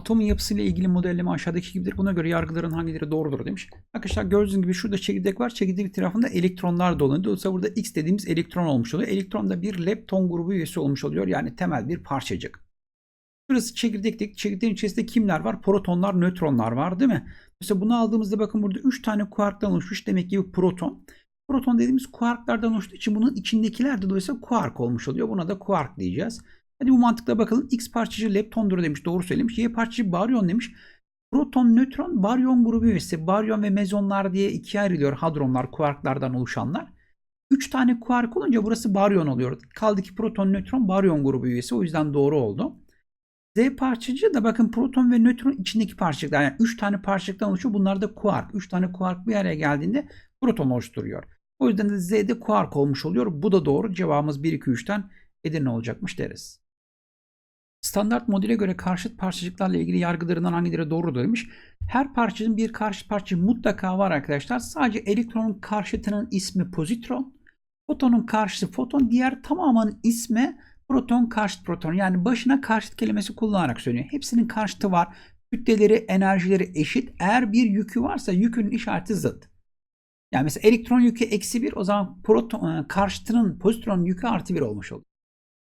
Atomun yapısıyla ilgili modelleme aşağıdaki gibidir. Buna göre yargıların hangileri doğrudur demiş. Arkadaşlar gördüğünüz gibi şurada çekirdek var. Çekirdek etrafında elektronlar dolanıyor. Dolayısıyla burada X dediğimiz elektron olmuş oluyor. Elektron da bir lepton grubu üyesi olmuş oluyor. Yani temel bir parçacık. Burası çekirdeklik. Çekirdeğin içerisinde kimler var? Protonlar, nötronlar var değil mi? Mesela bunu aldığımızda bakın burada 3 tane kuarktan oluşmuş. Demek ki bu proton. Proton dediğimiz kuarklardan oluştuğu için bunun içindekiler de dolayısıyla kuark olmuş oluyor. Buna da kuark diyeceğiz. Hadi bu mantıkla bakalım. X parçacığı leptondur demiş. Doğru söylemiş. Y parçacığı baryon demiş. Proton, nötron, baryon grubu üyesi. Baryon ve mezonlar diye ikiye ayrılıyor. Hadronlar, kuarklardan oluşanlar. 3 tane kuark olunca burası baryon oluyor. Kaldı ki proton, nötron, baryon grubu üyesi. O yüzden doğru oldu. Z parçacığı da bakın proton ve nötron içindeki parçacıklar. Yani 3 tane parçacıktan oluşuyor. Bunlar da kuark. 3 tane kuark bir araya geldiğinde proton oluşturuyor. O yüzden de Z'de kuark olmuş oluyor. Bu da doğru. Cevabımız 1, 2, 3'ten Edirne olacakmış deriz. Standart modele göre karşıt parçacıklarla ilgili yargılarından hangileri doğrudur demiş. Her parçanın bir karşıt parçacığı mutlaka var arkadaşlar. Sadece elektronun karşıtının ismi pozitron. Fotonun karşıtı foton. Diğer tamamının ismi proton karşıt proton. Yani başına karşıt kelimesi kullanarak söylüyor. Hepsinin karşıtı var. Kütleleri, enerjileri eşit. Eğer bir yükü varsa yükün işareti zıt. Yani mesela elektron yükü eksi 1 o zaman proton, karşıtının pozitronun yükü artı 1 olmuş oluyor.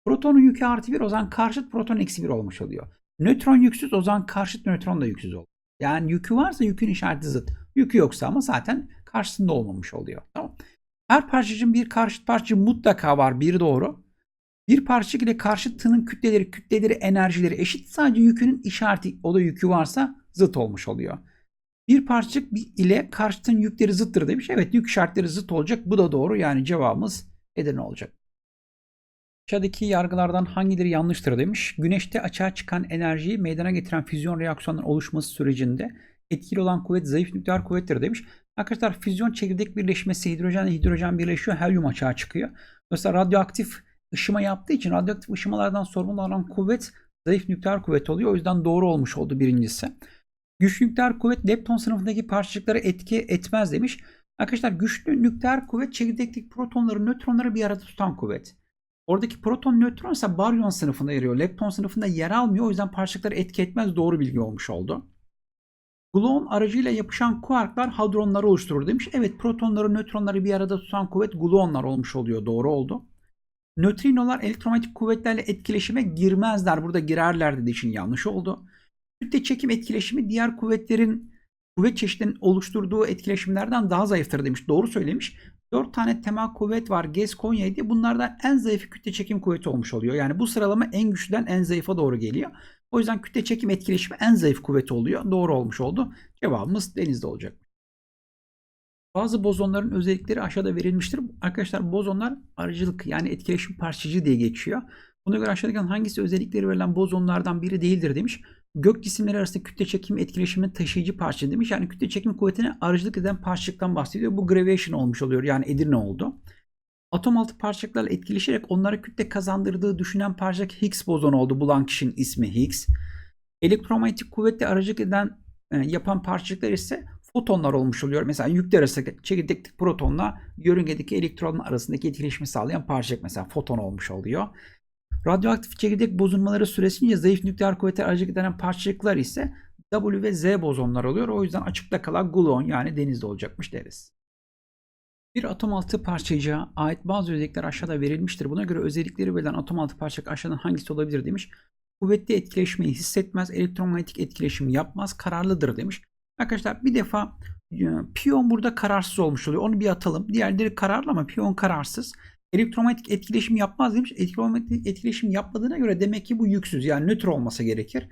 Protonun yükü artı 1 o zaman karşıt proton eksi 1 olmuş oluyor. Nötron yüksüz o zaman karşıt nötron da yüksüz oluyor. Yani yükü varsa yükün işareti zıt. Yükü yoksa ama zaten karşısında olmamış oluyor. Tamam. Her parçacığın bir karşıt parçacığı mutlaka var. Bir doğru. Bir parçacık ile karşıtının kütleleri, kütleleri, enerjileri eşit. Sadece yükünün işareti o da yükü varsa zıt olmuş oluyor. Bir parçacık ile karşıtın yükleri zıttır demiş. Evet yük işaretleri zıt olacak. Bu da doğru. Yani cevabımız Edirne olacak. Aşağıdaki yargılardan hangileri yanlıştır demiş. Güneşte açığa çıkan enerjiyi meydana getiren füzyon reaksiyonların oluşması sürecinde etkili olan kuvvet zayıf nükleer kuvvettir demiş. Arkadaşlar füzyon çekirdek birleşmesi hidrojen ile hidrojen birleşiyor. Helyum açığa çıkıyor. Mesela radyoaktif ışıma yaptığı için radyoaktif ışımalardan sorumlu olan kuvvet zayıf nükleer kuvvet oluyor. O yüzden doğru olmuş oldu birincisi. Güçlü nükleer kuvvet lepton sınıfındaki parçacıklara etki etmez demiş. Arkadaşlar güçlü nükleer kuvvet çekirdekteki protonları, nötronları bir arada tutan kuvvet. Oradaki proton nötron ise baryon sınıfında yer alıyor. Lepton sınıfında yer almıyor. O yüzden parçacıkları etki etmez. Doğru bilgi olmuş oldu. Gluon aracıyla yapışan kuarklar hadronları oluşturur demiş. Evet protonları nötronları bir arada tutan kuvvet gluonlar olmuş oluyor. Doğru oldu. Nötrinolar elektromanyetik kuvvetlerle etkileşime girmezler. Burada girerler dediği için yanlış oldu. Kütle çekim etkileşimi diğer kuvvetlerin kuvvet çeşitlerinin oluşturduğu etkileşimlerden daha zayıftır demiş. Doğru söylemiş. 4 tane temel kuvvet var. GES Konya diye. Bunlardan en zayıf kütle çekim kuvveti olmuş oluyor. Yani bu sıralama en güçlüden en zayıfa doğru geliyor. O yüzden kütle çekim etkileşimi en zayıf kuvveti oluyor. Doğru olmuş oldu. Cevabımız denizde olacak. Bazı bozonların özellikleri aşağıda verilmiştir. Arkadaşlar bozonlar aracılık yani etkileşim parçacığı diye geçiyor. Buna göre aşağıdaki hangisi özellikleri verilen bozonlardan biri değildir demiş. Gök cisimleri arasında kütle çekim etkileşiminin taşıyıcı parça demiş. Yani kütle çekim kuvvetine aracılık eden parçacıktan bahsediyor. Bu gravitation olmuş oluyor. Yani Edirne oldu. Atom altı parçacıklarla etkileşerek onlara kütle kazandırdığı düşünen parçacık Higgs bozonu oldu. Bulan kişinin ismi Higgs. Elektromanyetik kuvvetle aracılık eden e, yapan parçacıklar ise fotonlar olmuş oluyor. Mesela yükler arasındaki çekirdekteki protonla yörüngedeki elektronun arasındaki etkileşimi sağlayan parçacık mesela foton olmuş oluyor. Radyoaktif çekirdek bozulmaları süresince zayıf nükleer kuvvete aracılık eden parçacıklar ise W ve Z bozonlar oluyor. O yüzden açıkta kalan gluon yani denizde olacakmış deriz. Bir atom altı parçacığa ait bazı özellikler aşağıda verilmiştir. Buna göre özellikleri verilen atom altı parçacık aşağıdan hangisi olabilir demiş. Kuvvetli etkileşmeyi hissetmez, elektromanyetik etkileşim yapmaz, kararlıdır demiş. Arkadaşlar bir defa e, piyon burada kararsız olmuş oluyor. Onu bir atalım. Diğerleri kararlı ama piyon kararsız elektromanyetik etkileşim yapmaz demiş. Elektromanyetik etkileşim yapmadığına göre demek ki bu yüksüz yani nötr olmasa gerekir.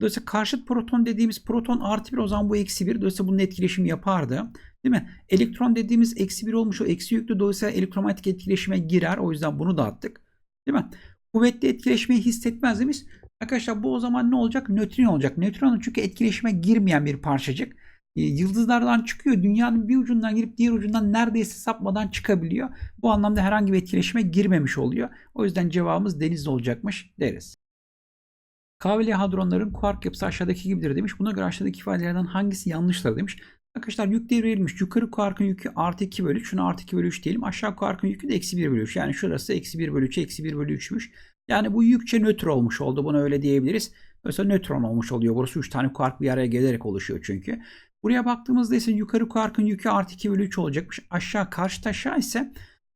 Dolayısıyla karşıt proton dediğimiz proton artı bir o zaman bu eksi bir. Dolayısıyla bunun etkileşimi yapardı. Değil mi? Elektron dediğimiz eksi bir olmuş o eksi yüklü. Dolayısıyla elektromanyetik etkileşime girer. O yüzden bunu dağıttık. Değil mi? Kuvvetli etkileşmeyi hissetmez demiş. Arkadaşlar bu o zaman ne olacak? Nötrin olacak. Nötron çünkü etkileşime girmeyen bir parçacık. E, yıldızlardan çıkıyor. Dünyanın bir ucundan girip diğer ucundan neredeyse sapmadan çıkabiliyor. Bu anlamda herhangi bir etkileşime girmemiş oluyor. O yüzden cevabımız denizde olacakmış deriz. Kavli hadronların kuark yapısı aşağıdaki gibidir demiş. Buna göre aşağıdaki ifadelerden hangisi yanlıştır demiş. Arkadaşlar yük verilmiş. Yukarı kuarkın yükü artı 2 bölü 3. Şuna artı 2 bölü 3 diyelim. Aşağı kuarkın yükü de eksi 1 bölü 3. Yani şurası eksi 1 bölü 3, eksi 1 bölü 3'müş. Yani bu yükçe nötr olmuş oldu. Buna öyle diyebiliriz. Mesela nötron olmuş oluyor. Burası 3 tane kuark bir araya gelerek oluşuyor çünkü. Buraya baktığımızda ise yukarı kuarkın yükü artı 2 bölü 3 olacakmış. Aşağı karşı aşağı ise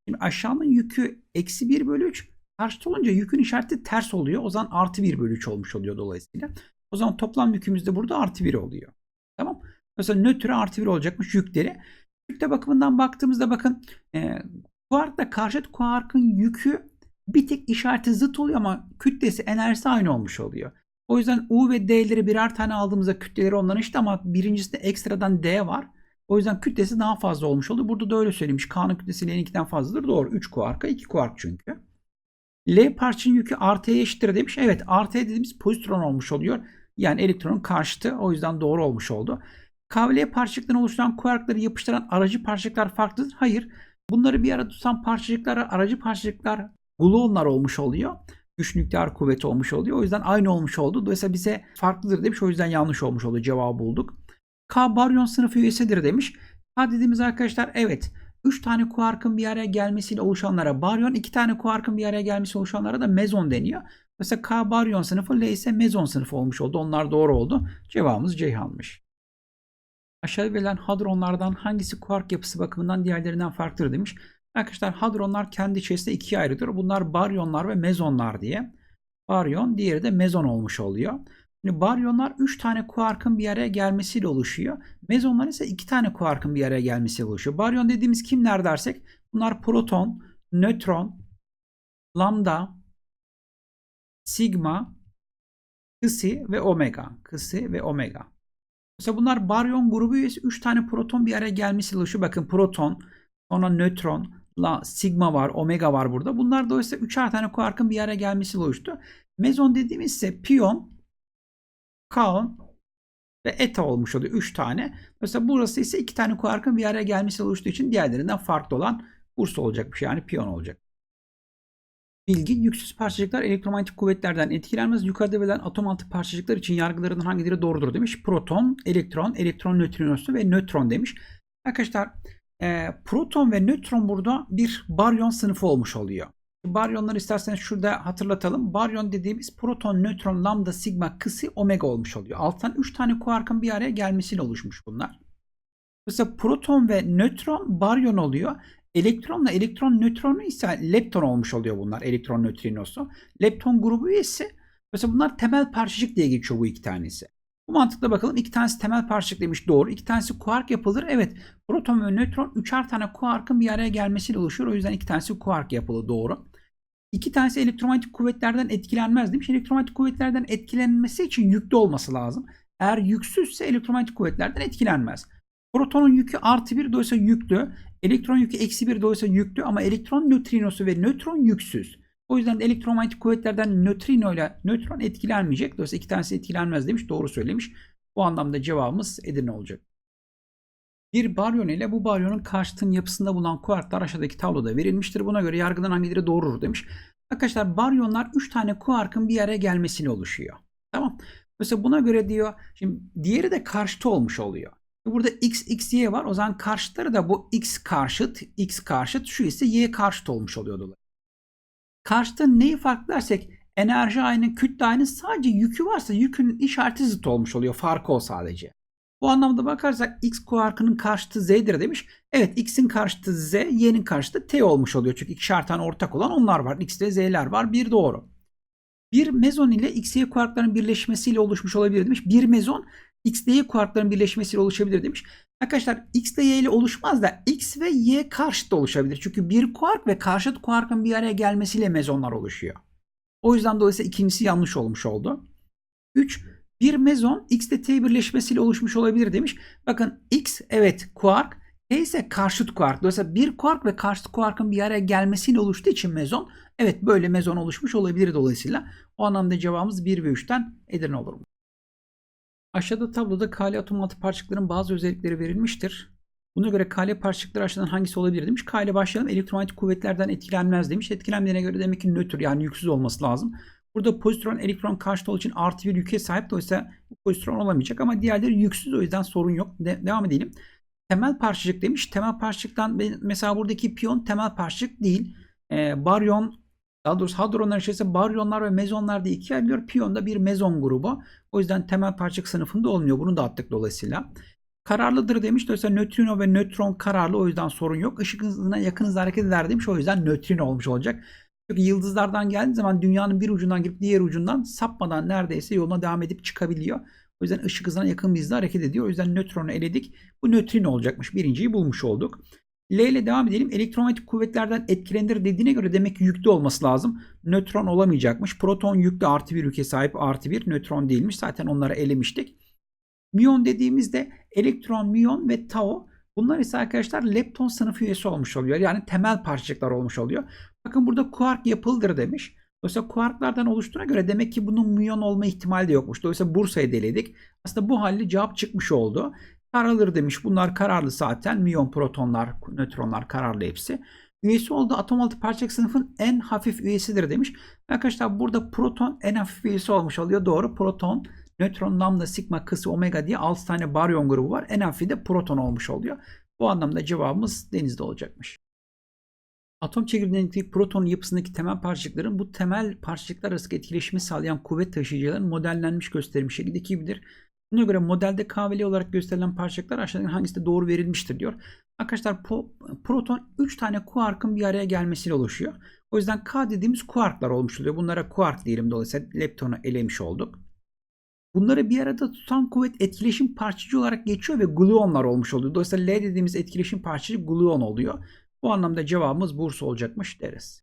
şimdi aşağının yükü eksi 1 bölü 3. Karşıt olunca yükün işareti ters oluyor. O zaman artı 1 bölü 3 olmuş oluyor dolayısıyla. O zaman toplam yükümüz de burada artı 1 oluyor. Tamam. Mesela nötrü artı 1 olacakmış yükleri. Yükte bakımından baktığımızda bakın e, kuarkla karşıt kuarkın yükü bir tek işareti zıt oluyor ama kütlesi enerjisi aynı olmuş oluyor. O yüzden U ve D'leri birer tane aldığımızda kütleleri onların işte ama birincisinde ekstradan D var. O yüzden kütlesi daha fazla olmuş oldu. Burada da öyle söylemiş. K'nın kütlesi L'ninkinden fazladır. Doğru. 3 kuarka 2 kuark çünkü. L parçanın yükü artıya eşittir demiş. Evet artıya dediğimiz pozitron olmuş oluyor. Yani elektronun karşıtı. O yüzden doğru olmuş oldu. K ve L parçacıklarından oluşturan kuarkları yapıştıran aracı parçacıklar farklıdır. Hayır. Bunları bir arada tutan parçacıklar aracı parçacıklar gluonlar olmuş oluyor. Güç nükleer kuvveti olmuş oluyor. O yüzden aynı olmuş oldu. Dolayısıyla bize farklıdır demiş. O yüzden yanlış olmuş oldu. Cevabı bulduk. K baryon sınıfı üyesidir demiş. K dediğimiz arkadaşlar evet 3 tane kuarkın bir araya gelmesiyle oluşanlara baryon, 2 tane kuarkın bir araya gelmesiyle oluşanlara da mezon deniyor. Mesela K baryon sınıfı, L ise mezon sınıfı olmuş oldu. Onlar doğru oldu. Cevabımız Ceyhan'mış. Aşağıda verilen hadronlardan hangisi kuark yapısı bakımından diğerlerinden farklıdır demiş. Arkadaşlar hadronlar kendi içerisinde ikiye ayrılıyor. Bunlar baryonlar ve mezonlar diye. Baryon, diğeri de mezon olmuş oluyor. Şimdi baryonlar 3 tane kuarkın bir araya gelmesiyle oluşuyor. Mezonlar ise 2 tane kuarkın bir araya gelmesiyle oluşuyor. Baryon dediğimiz kimler dersek bunlar proton, nötron, lambda, sigma, kısi ve omega. Kısi ve omega. Mesela bunlar baryon grubu üyesi 3 tane proton bir araya gelmesiyle oluşuyor. Bakın proton, sonra nötron, la, sigma var, omega var burada. Bunlar dolayısıyla 3'er tane kuarkın bir araya gelmesiyle oluştu. Mezon dediğimiz ise piyon, kaon ve eta olmuş oluyor. 3 tane. Mesela burası ise 2 tane kuarkın bir araya gelmesiyle oluştuğu için diğerlerinden farklı olan burs olacakmış. Yani piyon olacak. Bilgi yüksüz parçacıklar elektromanyetik kuvvetlerden etkilenmez. Yukarıda verilen atom altı parçacıklar için yargılarından hangileri doğrudur demiş. Proton, elektron, elektron nötrinosu ve nötron demiş. Arkadaşlar e, proton ve nötron burada bir baryon sınıfı olmuş oluyor. Baryonları isterseniz şurada hatırlatalım. Baryon dediğimiz proton, nötron, lambda, sigma, kısi, omega olmuş oluyor. Alttan 3 tane kuarkın bir araya gelmesiyle oluşmuş bunlar. Mesela proton ve nötron baryon oluyor. Elektronla elektron nötronu ise lepton olmuş oluyor bunlar. Elektron nötrinosu. Lepton grubu üyesi. Mesela bunlar temel parçacık diye geçiyor bu iki tanesi. Bu mantıkla bakalım. iki tanesi temel parçacık demiş doğru. İki tanesi kuark yapılır. Evet. Proton ve nötron üçer tane kuarkın bir araya gelmesiyle oluşuyor. O yüzden iki tanesi kuark yapılı doğru. İki tanesi elektromanyetik kuvvetlerden etkilenmez demiş. Elektromanyetik kuvvetlerden etkilenmesi için yüklü olması lazım. Eğer yüksüzse elektromanyetik kuvvetlerden etkilenmez. Protonun yükü artı bir dolayısıyla yüklü. Elektron yükü eksi bir dolayısıyla yüklü ama elektron nötrinosu ve nötron yüksüz. O yüzden de elektromanyetik kuvvetlerden nötrino ile nötron etkilenmeyecek. Dolayısıyla iki tanesi etkilenmez demiş. Doğru söylemiş. Bu anlamda cevabımız Edirne olacak. Bir baryon ile bu baryonun karşıtın yapısında bulunan kuarklar aşağıdaki tabloda verilmiştir. Buna göre yargıdan hangileri doğrudur demiş. Arkadaşlar baryonlar 3 tane kuarkın bir araya gelmesiyle oluşuyor. Tamam. Mesela buna göre diyor. Şimdi diğeri de karşıtı olmuş oluyor. Burada x, x, y var. O zaman karşıtları da bu x karşıt, x karşıt, şu ise y karşıt olmuş oluyor dolayı. Karşıtın neyi farklı dersek enerji aynı, kütle aynı. Sadece yükü varsa yükün işareti zıt olmuş oluyor. Farkı o sadece. Bu anlamda bakarsak x kuarkının karşıtı z'dir demiş. Evet x'in karşıtı z, y'nin karşıtı t olmuş oluyor. Çünkü ikişer tane ortak olan onlar var. x ve z'ler var. Bir doğru. Bir mezon ile x, y kuarkların birleşmesiyle oluşmuş olabilir demiş. Bir mezon x ile y kuarkların birleşmesiyle oluşabilir demiş. Arkadaşlar x ile y ile oluşmaz da x ve y karşıt oluşabilir. Çünkü bir kuark ve karşıt kuarkın bir araya gelmesiyle mezonlar oluşuyor. O yüzden dolayısıyla ikincisi yanlış olmuş oldu. 3. Bir mezon x ile t birleşmesiyle oluşmuş olabilir demiş. Bakın x evet kuark, t ise karşıt kuark. Dolayısıyla bir kuark ve karşıt kuarkın bir araya gelmesiyle oluştuğu için mezon. Evet böyle mezon oluşmuş olabilir dolayısıyla. O anlamda cevabımız 1 ve 3'ten Edirne olur mu? Aşağıda tabloda Kali atom altı parçacıkların bazı özellikleri verilmiştir. Buna göre Kali parçacıkları aşağıdan hangisi olabilir demiş. K ile başlayalım. Elektromanyetik kuvvetlerden etkilenmez demiş. Etkilenmediğine göre demek ki nötr yani yüksüz olması lazım. Burada pozitron elektron karşıt olduğu için artı bir yüke sahip. Dolayısıyla pozitron olamayacak ama diğerleri yüksüz o yüzden sorun yok. De- devam edelim. Temel parçacık demiş. Temel parçacıktan mesela buradaki piyon temel parçacık değil. Ee, baryon Daha doğrusu hadronlar içerisinde baryonlar ve mezonlar diye ikiye ayrılıyor. Piyon da bir mezon grubu. O yüzden temel parçacık sınıfında olmuyor. Bunu da attık dolayısıyla. Kararlıdır demiş. Dolayısıyla nötrino ve nötron kararlı. O yüzden sorun yok. Işık hızına yakın hızla hareket eder demiş. O yüzden nötrino olmuş olacak. Çünkü yıldızlardan geldiği zaman dünyanın bir ucundan girip diğer ucundan sapmadan neredeyse yoluna devam edip çıkabiliyor. O yüzden ışık hızına yakın bir hızla hareket ediyor. O yüzden nötronu eledik. Bu nötrino olacakmış. Birinciyi bulmuş olduk. L ile devam edelim. Elektromanyetik kuvvetlerden etkilenir dediğine göre demek ki yüklü olması lazım. Nötron olamayacakmış. Proton yüklü artı bir yüke sahip artı bir. Nötron değilmiş. Zaten onları elemiştik. Müyon dediğimizde elektron, müyon ve tau. Bunlar ise arkadaşlar lepton sınıfı üyesi olmuş oluyor. Yani temel parçacıklar olmuş oluyor. Bakın burada kuark yapıldır demiş. Dolayısıyla kuarklardan oluştuğuna göre demek ki bunun müyon olma ihtimali de yokmuş. Dolayısıyla Bursa'yı deledik. Aslında bu halde cevap çıkmış oldu. Kararlıdır demiş. Bunlar kararlı zaten. Müyon, protonlar, nötronlar kararlı hepsi. Üyesi olduğu atom altı parçacık sınıfın en hafif üyesidir demiş. Arkadaşlar burada proton en hafif üyesi olmuş oluyor. Doğru. Proton, nötron, lambda, sigma, kısı, omega diye 6 tane baryon grubu var. En hafifi de proton olmuş oluyor. Bu anlamda cevabımız denizde olacakmış. Atom çekirdeğindeki proton yapısındaki temel parçacıkların bu temel parçacıklar arasındaki etkileşimi sağlayan kuvvet taşıyıcıların modellenmiş gösterilmiş şekilde gibidir. Buna göre modelde KVL olarak gösterilen parçacıklar aşağıdaki hangisi de doğru verilmiştir diyor. Arkadaşlar po- proton 3 tane kuarkın bir araya gelmesiyle oluşuyor. O yüzden K dediğimiz kuarklar olmuş oluyor. Bunlara kuark diyelim dolayısıyla leptonu elemiş olduk. Bunları bir arada tutan kuvvet etkileşim parçacığı olarak geçiyor ve gluonlar olmuş oluyor. Dolayısıyla L dediğimiz etkileşim parçacığı gluon oluyor. Bu anlamda cevabımız Bursa olacakmış deriz.